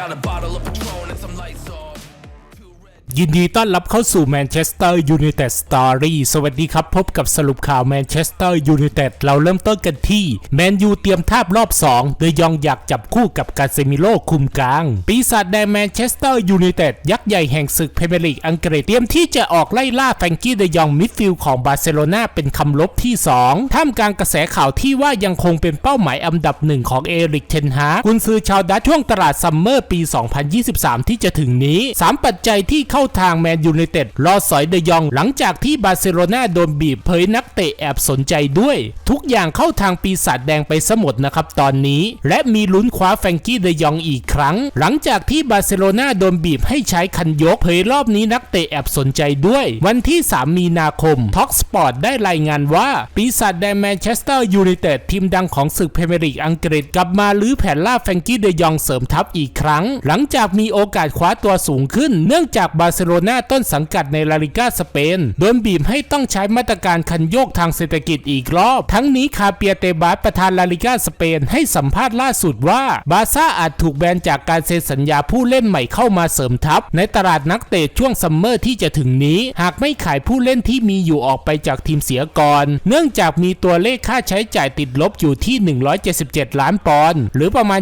got a bottle of ยินดีต้อนรับเข้าสู่แมนเชสเตอร์ยูไนเต็ดสตอรี่สวัสดีครับ พบกับสรุปข่าวแมนเชสเตอร์ยูไนเต็ดเราเริ่มต้นกันที่แมนยูเตรียมทาบรอบ2โดยยองอยากจับคู่กับกาเซมิโลคุมกลาง ปีศาจแดงแมนเชสเตอร์ยูไนเต็ดยักษ์ใหญ่แห่งศึกพรีเมียร์ลีกอังกฤษเตรียมที่จะออกไล่ล่าแฟรงกี้เดยองมิดฟิลด์ของบาร์เซโลนาเป็นคำลบที่ 2 ท่ามกลางกระแสข่าวที่ว่ายังคงเป็นเป้าหมายอันดับหนึ่งของเอริกเทนฮากุนซือชาวดัตช์ช่วงตลาดซัมเมอร์ปี 2023 ที่จะถึงนี้ 3 ปัจจัยที่เข้าทางแมนยูไนเต็ดรอสอยเดยอง หลังจากที่บาร์เซโลนาโดนบีบเผยนักเตะแอบสนใจด้วย ทุกอย่างเข้าทางปีศาจแดงไปสมดนะครับตอนนี้ และมีลุ้นคว้าแฟงกี้เดยองอีกครั้ง หลังจากที่บาร์เซโลนาโดนบีบให้ใช้คันยกเผยรอบนี้นักเตะแอบสนใจด้วย วันที่ 3 มีนาคมท็อกสปอร์ตได้รายงานว่า ปีศาจแดงแมนเชสเตอร์ยูไนเต็ดทีมดังของศึกพรีเมียร์ลีกอังกฤษกลับมาลื้อแผนล่าแฟงกี้เดยองเสริมทัพอีกครั้ง หลังจากมีโอกาสคว้าตัวสูงขึ้น เนื่องจากบาร์เซโลนาต้นสังกัดในลาลิก้าสเปน โดนบีบให้ต้องใช้มาตรการคันโยกทางเศรษฐกิจอีกรอบ ทั้งนี้คาเปียเตบาสประธานลาลิก้าสเปนให้สัมภาษณ์ล่าสุดว่า บาซ่าอาจถูกแบนจากการเซ็นสัญญาผู้เล่นใหม่เข้ามาเสริมทัพ ในตลาดนักเตะช่วงซัมเมอร์ที่จะถึงนี้ หากไม่ขายผู้เล่นที่มีอยู่ออกไปจากทีมเสียก่อน เนื่องจากมีตัวเลขค่าใช้จ่ายติดลบอยู่ที่ 177 ล้านปอนด์หรือประมาณ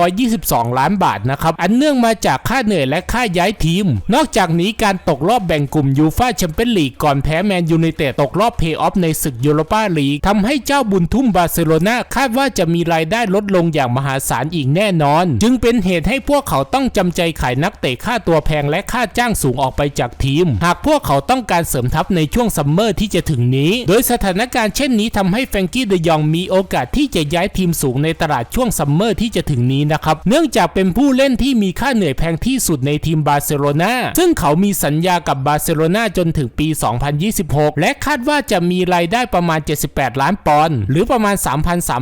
7,522 ล้านบาทนะครับ อันเนื่องมาจากค่าเหนื่อยและค่าย้ายทีม นอกอกจากนี้การตกรอบแบ่งกลุ่มยูฟ่าแชมเปี้ยนลีกก่อนแพ้แมนยูไนเต็ดตกรอบเพย์ออฟในศึกยูโรปาลีกทำให้เจ้าบุญทุ่มบาร์เซโลนาคาดว่าจะมีรายได้ลดลงอย่างมหาศาลอีกแน่นอน จึงเป็นเหตุให้พวกเขาต้องจำใจขายนักเตะค่าตัวแพงและค่าจ้างสูงออกไปจากทีม หากพวกเขาต้องการเสริมทัพในช่วงซัมเมอร์ที่จะถึงนี้ โดยสถานการณ์เช่นนี้ทำให้แฟรงกี้เดยองมีโอกาสที่จะย้ายทีมสูงในตลาดช่วงซัมเมอร์ที่จะถึงนี้นะครับเนื่องจากเป็นผู้เล่นที่มีค่าเหนื่อยแพงที่สุดในทีมบาร์เซโลนาซึ่งเขามีสัญญากับบาร์เซโลนาจนถึงปี 2026 และคาดว่าจะมีรายได้ประมาณ 78 ล้านปอนด์หรือประมาณ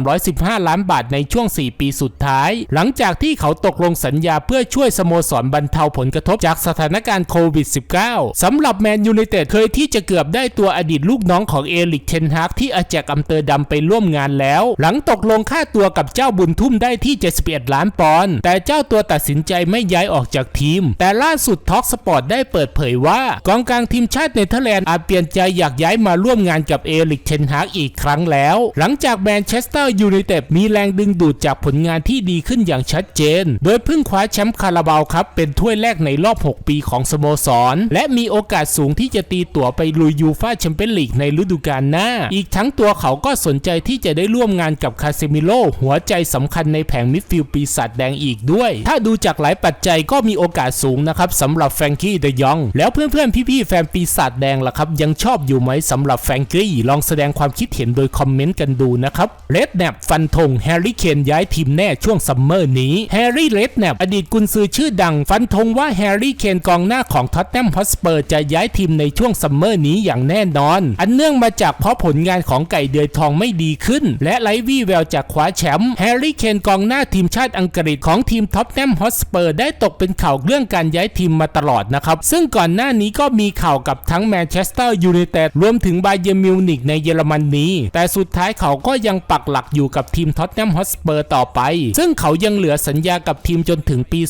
3,315 ล้านบาทในช่วง 4 ปีสุดท้าย หลังจากที่เขาตกลงสัญญาเพื่อช่วยสโมสรบรรเทาผลกระทบจากสถานการณ์โควิด -19 สำหรับแมนยูไนเต็ดเคยที่จะเกือบได้ตัวอดีตลูกน้องของเอลิกเทนฮากที่อาแจกอัมเตอร์ดัมไปร่วมงานแล้ว หลังตกลงค่าตัวกับเจ้าบุญทุ่มได้ที่ 71 ล้านปอนด์แต่เจ้าตัวตัดสินใจไม่ย้ายออกจากทีม แต่ล่าสุดท็อกสปอร์ตได้เปิดเผยว่ากองกลางทีมชาติเนเธอร์แลนด์อาจเปลี่ยนใจอยากย้ายมาร่วมงานกับเอริกเทนฮากอีกครั้งแล้ว หลังจากแมนเชสเตอร์ยูไนเต็ดมีแรงดึงดูดจากผลงานที่ดีขึ้นอย่างชัดเจน โดยเพิ่งคว้าแชมป์คาราบาวครับเป็นถ้วยแรกในรอบ 6 ปีของสโมสร และมีโอกาสสูงที่จะตีตั๋วไปลุยยูฟาแชมเปี้ยนลีกในฤดูกาลหน้า อีกทั้งตัวเขาก็สนใจที่จะได้ร่วมงานกับคาเซมิโลหัวใจสำคัญในแผงมิดฟิลด์ปีศาจแดงอีกด้วย ถ้าดูจากหลายปัจจัยก็มีโอกาสสูงนะครับสำหรับแฟรงกี้เดยอง แล้วเพื่อนๆ พี่ๆ แฟนปีศาจแดงล่ะครับ ยังชอบอยู่ไหมสำหรับแฟรงกี้ ลองแสดงความคิดเห็นโดยคอมเมนต์กันดูนะครับเรดแนบฟันธงแฮร์รี่เคนย้ายทีมแน่ช่วงซัมเมอร์นี้แฮร์รี่เรดแนบอดีตกุนซือชื่อดังฟันธงว่าแฮร์รี่เคนกองหน้าของท็อตแนมฮอสเปอร์จะย้ายทีมในช่วงซัมเมอร์นี้อย่างแน่นอน อันเนื่องมาจากเพราะผลงานของไก่เดือยทองไม่ดีขึ้น และไรวี่แววจากคว้าแชมป์แฮร์รี่เคนกองหน้าทีมชาติอังกฤษของทีมท็อตแนมฮอสเปอร์ได้ตกเป็นข่าวเรื่องการย้ายทีมมาตลอดนะครับ ซึ่งก่อนหน้านี้ก็มีข่าวกับทั้งแมนเชสเตอร์ยูไนเต็ดรวมถึงบาเยร์มิวนิกในเยอรมนีแต่สุดท้ายเขาก็ยังปักหลักอยู่กับทีมท็อตแนมฮอสเปอร์ต่อไป ซึ่งเขายังเหลือสัญญากับทีมจนถึงปี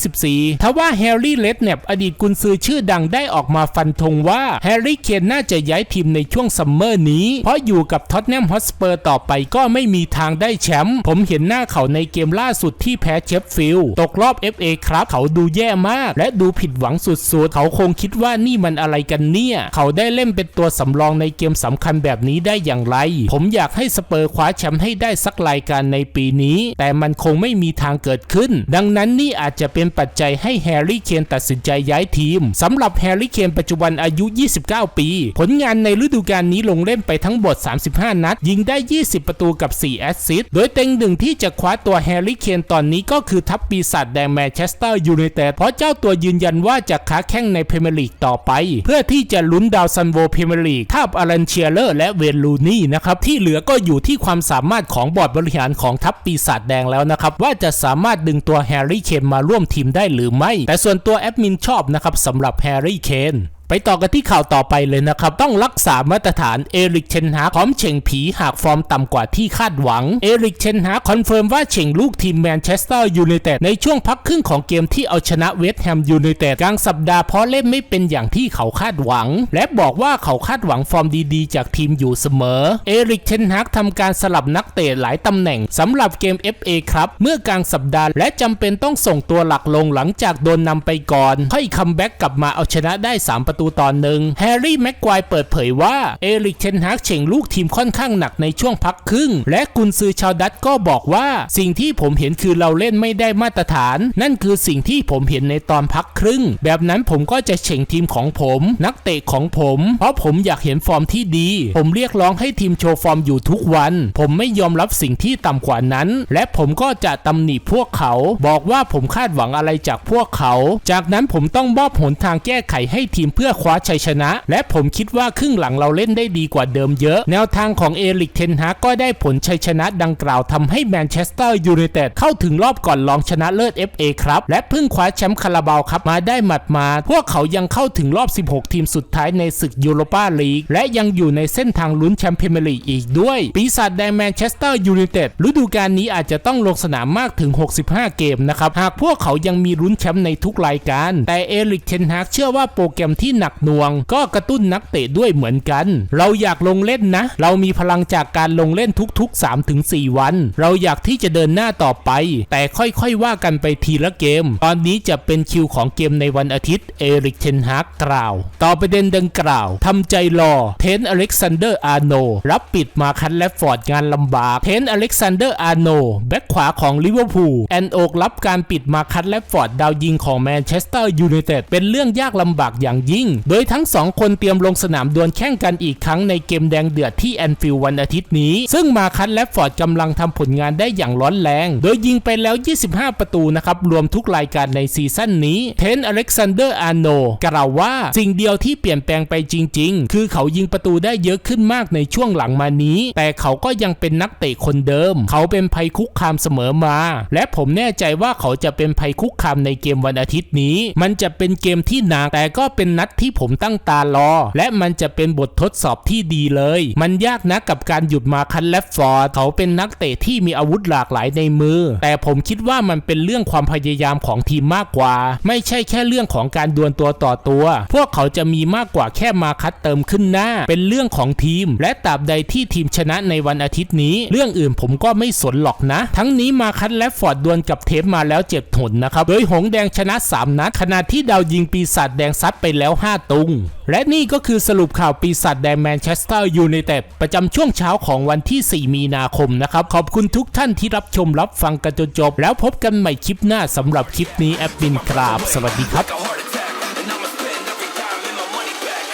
2024 ทว่าแฮร์รี่เลดเนบอดีตกุนซือชื่อดังได้ออกมาฟันธงว่าแฮร์รี่เคนน่าจะย้ายทีมในช่วงซัมเมอร์นี้ เพราะอยู่กับท็อตแนมฮอสเปอร์ต่อไปก็ไม่มีทางได้แชมป์ผมเห็นหน้าเขาในเกมล่าสุดที่แพ้เชฟฟิลด์ตกรอบ FA ครับ เขาดูแย่มาก และดูผิดหวัวังสุดๆ เขาคงคิดว่านี่มันอะไรกันเนี่ย เขาได้เล่นเป็นตัวสำรองในเกมสำคัญแบบนี้ได้อย่างไร ผมอยากให้สเปอร์คว้าแชมป์ให้ได้สักรายการในปีนี้ แต่มันคงไม่มีทางเกิดขึ้น ดังนั้นนี่อาจจะเป็นปัจจัยให้แฮร์รี่เคนตัดสินใจย้ายทีมสำหรับแฮร์รี่เคนปัจจุบันอายุ 29 ปี ผลงานในฤดูกาลนี้ลงเล่นไปทั้งหมด 35 นัด ยิงได้ 20 ประตูกับ 4 แอสซิสต์โดยเต็งหนึ่งที่จะคว้าตัวแฮร์รี่เคนตอนนี้ก็คือทัพปีศาจแดงแมนเชสเตอร์ยูไนเต็ดเพราะเจ้าตัวยืนยันว่าจะค้าแข่งในพรีเมียร์ลีกต่อไป เพื่อที่จะลุ้นดาวซันโวพรีเมียร์ลีกทับอารันเชียเลอร์และเวนลูนี่นะครับที่เหลือก็อยู่ที่ความสามารถของบอร์ดบริหารของทัพปีศาจแดงแล้วนะครับว่าจะสามารถดึงตัวแฮร์รี่เคนมาร่วมทีมได้หรือไม่ แต่ส่วนตัวแอดมินชอบนะครับสำหรับแฮร์รี่เคน ไปต่อกันที่ข่าวต่อไปเลยนะครับ ต้องรักษามาตรฐานเอริกเชนฮาพร้อมเฉ่งผีหากฟอร์มต่ำกว่าที่คาดหวัง เอริกเชนฮาคอนเฟิร์มว่าเฉ่งลูกทีมแมนเชสเตอร์ยูไนเต็ดในช่วงพักครึ่งของเกมที่เอาชนะเวสต์แฮมยูไนเต็ดกลางสัปดาห์เพราะเล่นไม่เป็นอย่างที่เขาคาดหวัง และบอกว่าเขาคาดหวังฟอร์มดีๆ จากทีมอยู่เสมอ เอริกเชนฮากทำการสลับนักเตะหลายตำแหน่งสำหรับเกม FA ครับเมื่อกลางสัปดาห์และจำเป็นต้องส่งตัวหลักลงหลังจากโดนนำไปก่อน ค่อยคัมแบ็กกลับมาเอาชนะได้ 3 ประตูตอนหนึ่งแฮร์รี่แม็กควายเปิดเผยว่าเอริกเชนฮากเฉ่งลูกทีมค่อนข้างหนักในช่วงพักครึ่ง และกุนซือชาวดัตก็บอกว่า สิ่งที่ผมเห็นคือเราเล่นไม่ได้มาตรฐาน นั่นคือสิ่งที่ผมเห็นในตอนพักครึ่ง แบบนั้นผมก็จะเฉ่งทีมของผม นักเตะของผม เพราะผมอยากเห็นฟอร์มที่ดี ผมเรียกร้องให้ทีมโชว์ฟอร์มอยู่ทุกวัน ผมไม่ยอมรับสิ่งที่ต่ำกว่านั้น และผมก็จะตำหนิพวกเขา บอกว่าผมคาดหวังอะไรจากพวกเขา จากนั้นผมต้องมอบหนทางแก้ไขให้ทีมเพื่อคว้าชัยชนะ และผมคิดว่าครึ่งหลังเราเล่นได้ดีกว่าเดิมเยอะ แนวทางของเอริกเทนฮากก็ได้ผลชัยชนะดังกล่าวทำให้แมนเชสเตอร์ยูไนเต็ดเข้าถึงรอบก่อนรองชนะเลิศ FA ครับ และเพิ่งคว้าแชมป์คาราบาวครับมาได้หมัดมา พวกเขายังเข้าถึงรอบ 16 ทีมสุดท้ายในศึกยูโรปาลีกและยังอยู่ในเส้นทางลุ้นแชมเป์พรีเมียร์ลีกอีกด้วย ปีศาจแดงแมนเชสเตอร์ยูไนเต็ดฤดูกาลนี้อาจจะต้องลงสนามมากถึง 65 เกมนะครับหากพวกเขายังมีลุ้นแชมป์ในทุกรายการ แต่เอริกเทนฮากเชื่อว่าโปรแกรมที่หนักหน่วง ก็กระตุ้นนักเตะด้วยเหมือนกัน เราอยากลงเล่นนะ เรามีพลังจากการลงเล่นทุก ๆ 3-4 วัน เราอยากที่จะเดินหน้าต่อไป แต่ค่อยๆว่ากันไปทีละเกม ตอนนี้จะเป็นคิวของเกมในวันอาทิตย์เอริกเทนฮากกล่าว ต่อประเด็นดังกล่าวทำใจรอเทนอเล็กซานเดอร์อาร์โนรับปิดมาคันและฟอร์ดงานลำบาก เทนอเล็กซานเดอร์อาร์โนแบ็คขวาของลิเวอร์พูลแอนโอกรับการปิดมาคันและฟอร์ดดาวยิงของแมนเชสเตอร์ยูไนเต็ดเป็นเรื่องยากลำบากอย่างยิ่งโดยทั้งสองคนเตรียมลงสนามดวลแข่งกันอีกครั้งในเกมแดงเดือดที่แอนฟิลด์วันอาทิตย์นี้ ซึ่งมาคันและฟอร์ดกำลังทำผลงานได้อย่างร้อนแรง โดยยิงไปแล้ว 25 ประตูนะครับ รวมทุกรายการในซีซั่นนี้เทนอเล็กซานเดอร์อาร์โนกล่าวว่าสิ่งเดียวที่เปลี่ยนแปลงไปจริง ๆ คือเขายิงประตูได้เยอะขึ้นมากในช่วงหลังมานี้ แต่เขาก็ยังเป็นนักเตะคนเดิม เขาเป็นภัยคุกคามเสมอมา และผมแน่ใจว่าเขาจะเป็นภัยคุกคามในเกมวันอาทิตย์นี้ มันจะเป็นเกมที่หนักแต่ก็เป็นนัดที่ผมตั้งตารอ และมันจะเป็นบททดสอบที่ดีเลย มันยากนะกับการหยุดมาคันและฟอร์ดเขาเป็นนักเตะที่มีอาวุธหลากหลายในมือ แต่ผมคิดว่ามันเป็นเรื่องความพยายามของทีมมากกว่า ไม่ใช่แค่เรื่องของการดวลตัวต่อตัว พวกเขาจะมีมากกว่าแค่มาคัดเติมขึ้นหน้า เป็นเรื่องของทีม และตราบใดที่ทีมชนะในวันอาทิตย์นี้ เรื่องอื่นผมก็ไม่สนหรอกนะ ทั้งนี้มาคัดและฟอร์ดดวลกับเทปมาแล้วเจ็ดหนนะครับ โดยหงแดงชนะ 3 นัดขณะที่ดาวยิงปีศาจแดงซัดไปแล้ว5ตุง และนี่ก็คือสรุปข่าวปีศาจแดงแมนเชสเตอร์ยูไนเต็ดประจำช่วงเช้าของวันที่ 4 มีนาคมนะครับ ขอบคุณทุกท่านที่รับชมรับฟังกันจนจบ แล้วพบกันใหม่คลิปหน้าสำหรับคลิปนี้แอดมินครับสวัสดีครับ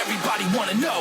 Everybody wanna know.